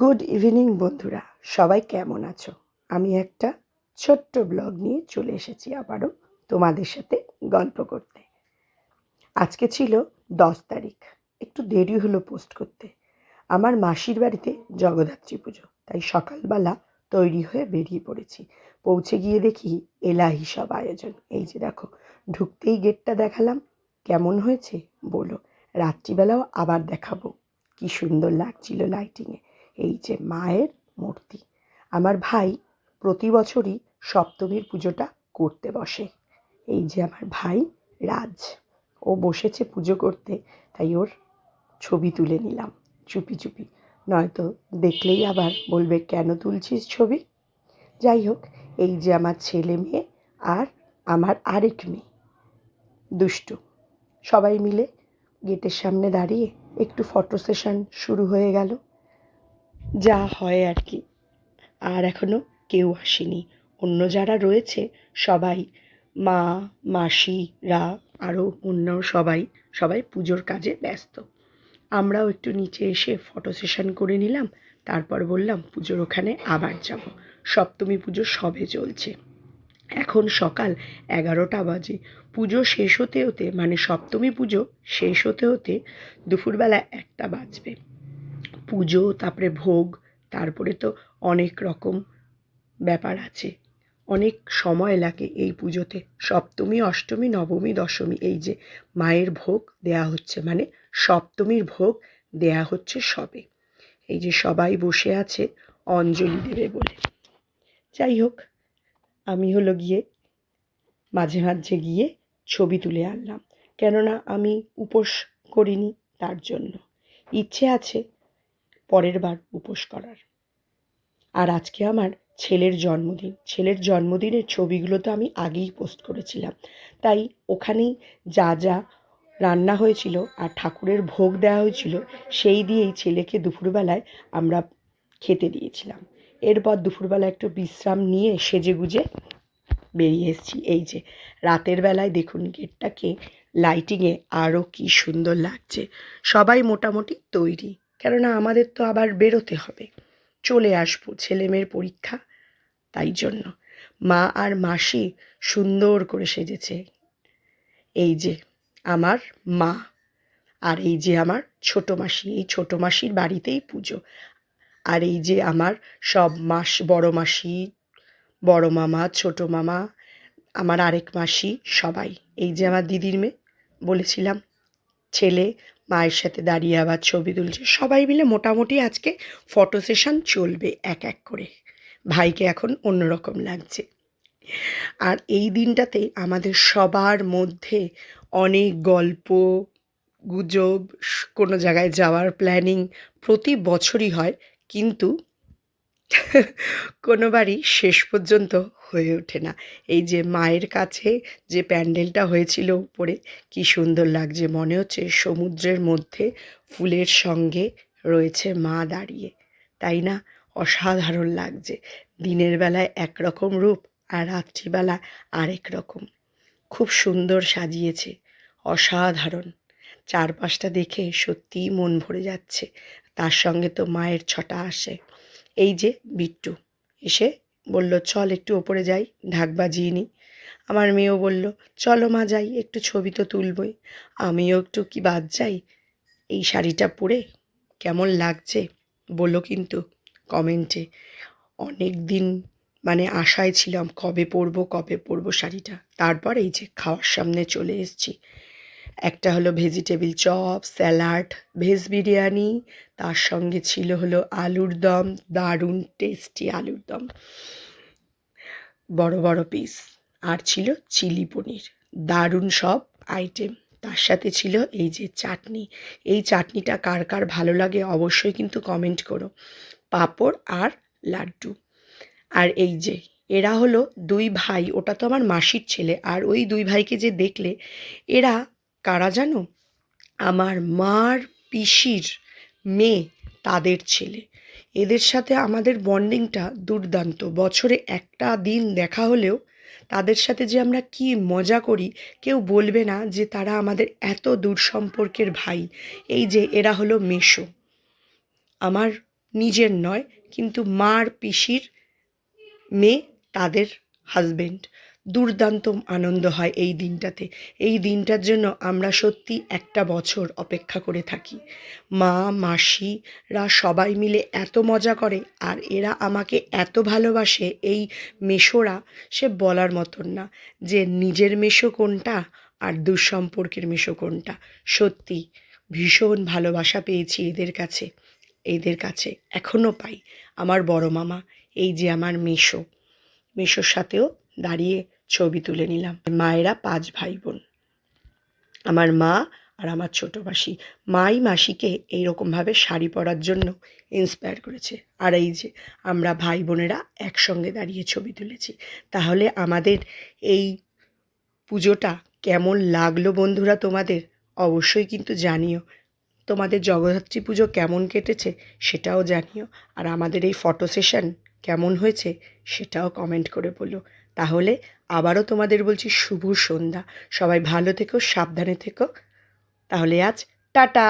Good evening বন্ধুরা। সবাই কেমন আছো? আমি একটা ছোট্ট ব্লগ নিয়ে চলে এসেছি আবারও তোমাদের সাথে গল্প করতে। আজকে ছিল দশ তারিখ। একটু দেরি হলো পোস্ট করতে। আমার মাসির বাড়িতে জগদ্ধাত্রী পুজো, তাই সকালবেলা তৈরি হয়ে বেরিয়ে পড়েছি। পৌঁছে গিয়ে দেখি এলাহি সব আয়োজন। এই যে দেখো, ঢুকতেই গেটটা দেখালাম। কেমন হয়েছে? বলো। রাত্রিবেলাও আবার দেখাবো। কি সুন্দর লাগছিল লাইটিংয়ে এই যে মায়ের মূর্তি। আমার ভাই প্রতি বছরই সপ্তমীর পুজোটা করতে বসে। এই যে আমার ভাই রাজ, ও বসেছে পুজো করতে, তাই ওর ছবি তুলে নিলাম, চুপি চুপি। নয়তো দেখলেই আবার বলবে, কেন তুলছিস ছবি? যাই হোক, এই যে আমার ছেলে মেয়ে আর আমার আরেক মেয়ে, দুষ্টু। সবাই মিলে গেটের সামনে দাঁড়িয়ে একটু ফটো সেশন শুরু হয়ে গেল। যা হয় আর কি। আর এখনও কেউ আসেনি। অন্য যারা রয়েছে, সবাই, মা মাসিরা আরও অন্য সবাই সবাই পুজোর কাজে ব্যস্ত। আমরাও একটু নিচে এসে ফটো সেশন করে নিলাম, তারপর বললাম, পুজোর ওখানে আবার যাব। সপ্তমী পুজো সবে চলছে। এখন সকাল এগারোটা বাজে। পুজো শেষ হতে হতে মানে সপ্তমী পুজো শেষ হতে হতে দুপুরবেলা একটা বাজবে। পুজো, তারপরে ভোগ, তারপরে তো অনেক রকম ব্যাপার আছে। অনেক সময় লাগে এই পুজোতে। সপ্তমী, অষ্টমী, নবমী, দশমী, এই যে মায়ের ভোগ দেয়া হচ্ছে মানে সপ্তমীর ভোগ দেয়া হচ্ছে সবে। এই যে সবাই বসে আছে অঞ্জলি দেবে বলে। যাই হোক, আমি হলো গিয়ে মাঝে মাঝে গিয়ে ছবি তুলে আনলাম। কেননা আমি উপোস করিনি তার জন্য। ইচ্ছে আছে পরের বার উপোস করার। আর আজকে আমার ছেলের জন্মদিন। ছেলের জন্মদিনের ছবিগুলো তো আমি আগেই পোস্ট করেছিলাম। তাই ওখানেই যা যা রান্না হয়েছিল আর ঠাকুরের ভোগ দেওয়া হয়েছিল, সেই দিয়েই ছেলেকে দুপুরবেলায় আমরা খেতে দিয়েছিলাম। এরপর দুপুরবেলা একটু বিশ্রাম নিয়ে সেজে গুজে বেরিয়ে এসেছি। এই যে, রাতের বেলায় দেখুন গেটটাকে লাইটিংয়ে আরও কি সুন্দর লাগছে। সবাই মোটামুটি তৈরি। কেননা আমাদের তো আবার বেরোতে হবে। চলে আসব ছেলে মেয়ের পরীক্ষা। তাই জন্য মা আর মাসি সুন্দর করে সেজেছে। এই যে আমার মা আর এই যে আমার ছোটো মাসি, এই ছোটো মাসির বাড়িতেই পুজো। আর এই যে আমার সব মাস, বড় মাসি, বড় মামা, ছোটো মামা, আমার আরেক মাসি সবাই। এই যে আমার দিদির মেয়ে বলেছিলাম, ছেলে মায়ের সাথে দাঁড়িয়ে আবার ছবি তুলছে। সবাই মিলে মোটামুটি আজকে ফটো সেশন চলবে এক এক করে। ভাইকে এখন অন্যরকম লাগছে। আর এই দিনটাতে আমাদের সবার মধ্যে অনেক গল্প, গুজব, কোনো জায়গায় যাওয়ার প্ল্যানিং প্রতি বছরই হয়। কিন্তু কোনোবারই শেষ পর্যন্ত হয়ে ওঠে না। এই যে মায়ের কাছে যে প্যান্ডেলটা হয়েছিল উপরে, কি সুন্দর লাগছে। মনে হচ্ছে সমুদ্রের মধ্যে ফুলের সঙ্গে রয়েছে মা দাঁড়িয়ে। তাই না? অসাধারণ লাগছে। দিনের বেলায় একরকম রূপ আর রাত্রিবেলা আরেক রকম। খুব সুন্দর সাজিয়েছে। অসাধারণ। চারপাশটা দেখে সত্যিই মন ভরে যাচ্ছে। তার সঙ্গে তো মায়ের ছটা আসে। এই যে বিট্টু এসে বলল, চল একটু ওপরে যাই, ঢাক বাজিয়ে নিই আমার মেয়েও বলল, চলো মা যাই, একটু ছবি তো তুলবই। আমিও একটু কি বাদ যাই? এই শাড়িটা পরে কেমন লাগছে? বলো কিন্তু কমেন্টে, অনেক দিন মানে আশায় ছিলাম কবে পরবো কবে পরবো শাড়িটা। তারপর এই যে খাওয়ার সামনে চলে এসেছি। একটা হলো vegetable chop, salad, veg biryani, তার সঙ্গে ছিল হলো আলুর দম, দারুণ টেস্টি আলুর দম। বড় বড় পিস আর ছিল চিলি পনির। দারুণ সব আইটেম তার সাথে ছিল এই যে চাটনি। এই চাটনিটা কার কার ভালো লাগে অবশ্যই কিন্তু কমেন্ট করো। পাঁপড় আর লাড্ডু। আর এই যে, এরা হলো দুই ভাই। ওটা তো আমার মাসির ছেলে। আর ওই দুই ভাইকে যে দেখলে, এরা কারা জানো? আমার মার পিসির মেয়ে, তাদের ছেলে। এদের সাথে আমাদের বন্ডিংটা দুর্দান্ত। বছরে একটা দিন দেখা হলেও তাদের সাথে যে আমরা কি মজা করি, কেউ বলবে না যে তারা আমাদের এত দূর সম্পর্কের ভাই। এই যে এরা হলো মেশো আমার নিজের নয়, কিন্তু মার পিসির মেয়ে, তাদের হাজবেন্ড দুর্দান্ত আনন্দ হয় এই দিনটাতে। এই দিনটার জন্য আমরা সত্যি একটা বছর অপেক্ষা করে থাকি। মা মাসিরা সবাই মিলে এত মজা করে আর এরা আমাকে এত ভালোবাসে এই মেশোরা সে বলার মতন না যে নিজের মেশো কোনটা আর দুঃসম্পর্কের মেশো কোনটা। সত্যি ভীষণ ভালোবাসা পেয়েছি এদের কাছে এদের কাছে এখনও পাই। আমার বড় মামা, এই যে আমার মেশো মেশোর সাথেও দাঁড়িয়ে ছবি তুলে নিলাম। মায়েরা পাঁচ ভাই বোন আমার মা আর আমার ছোটো মাসি। মাই মাসিকে এইরকমভাবে শাড়ি পরার জন্য ইন্সপায়ার করেছে। আর এই যে, আমরা ভাই বোনেরা একসঙ্গে দাঁড়িয়ে ছবি তুলেছি। তাহলে আমাদের এই পুজোটা কেমন লাগল বন্ধুরা তোমাদের? অবশ্যই কিন্তু জানিও। তোমাদের জগদ্ধাত্রী পুজো কেমন কেটেছে সেটাও জানিও। আর আমাদের এই ফটো সেশন কেমন হয়েছে সেটাও কমেন্ট করে বলো। তাহলে আবারও তোমাদের বলছি শুভ সন্ধ্যা। সবাই ভালো থেকো সাবধানে থেকো। তাহলে আজ টাটা!